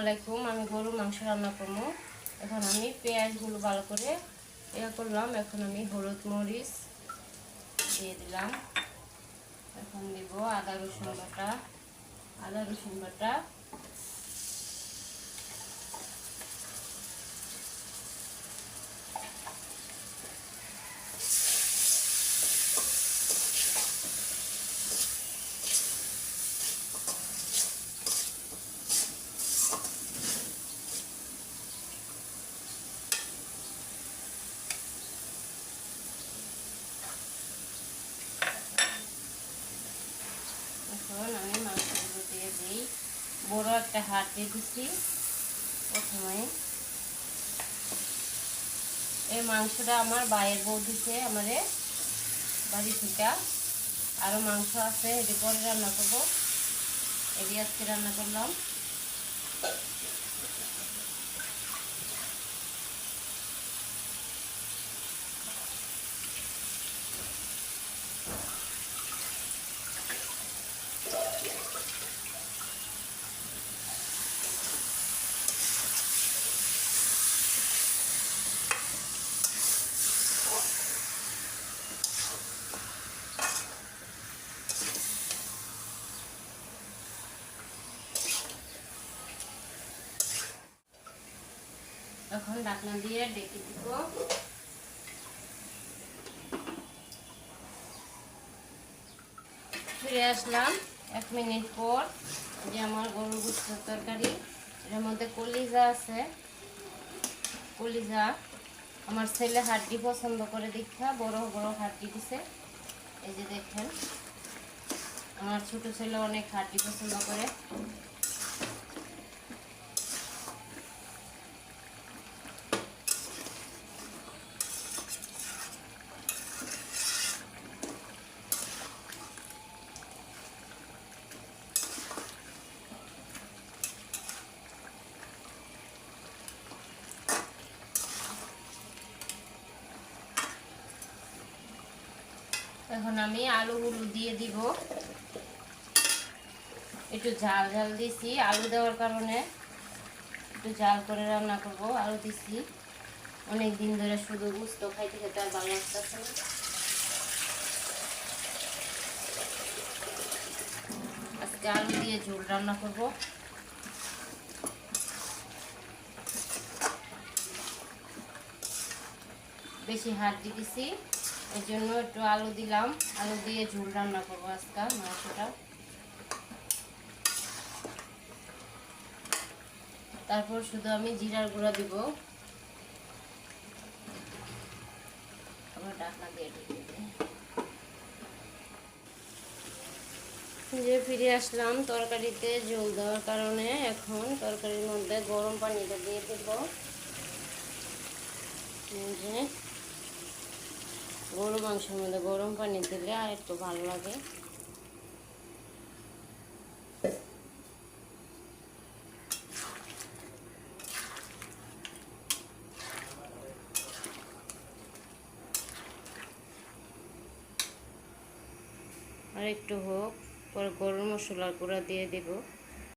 আলাইকুম আমি গরু মাংস রান্না করব। এখন আমি পেঁয়াজগুলো ভালো করে ইয়া করলাম। এখন আমি হলুদ মরিচ দিয়ে দিলাম। এখন দিব আদা রসুন বাটা। আদা রসুন বাটা এখন আমি মাংসগুলো দিয়ে দিই বড় একটা হাত দিয়ে দিচ্ছি প্রথমে। এই মাংসটা আমার বাইয়ের বউ দিছে, আমারে বাড়ি থেকে। আরও মাংস আছে এটি পরে রান্না করব। এটি আজকে রান্না করলাম। এখন ঢাকনা দিয়ে ডেকে দিব। ফিরে আসলাম এক মিনিট পর যে আমার গরুর গুস্তের তরকারি। এর মধ্যে কলিজা আছে। কলিজা আমার ছেলে হাড্ডি পছন্দ করে দীক্ষা বড় বড় হাড্ডি দিছে। এই যে দেখেন, আমার ছোট ছেলে অনেক হাড্ডি পছন্দ করে। এখন আমি আলুগুলো দিয়ে দিব। একটু ঝাল ঝাল দিছি, আলু দেওয়ার কারণে একটু ঝাল করে রান্না করব, আলু দিছি। অনেক দিন ধরে শুধু গুস্ত খাইতে খেতে আর ভালো লাগতেছে আজকে আলু দিয়ে ঝোল রান্না করব। বেশি হাড্ডি দিছি। এই জন্য একটু আলু দিলাম। আলু দিয়ে ঝোল রান্না করব আজকে মাংসটা। তারপর শুধু আমি জিরার গুঁড়া দিব। আবার ডাকনা দিয়ে। যে ফিরে আসলাম, তরকারিতে জল দেওয়ার কারণে এখন তরকারির মধ্যে গরম পানিটা দিয়ে দেবো। যে গরু মাংসের মধ্যে গরম পানি দিলে আর একটু ভালো লাগে। আর একটু হোক, পরে গরম মশলার গুঁড়া দিয়ে দেবো।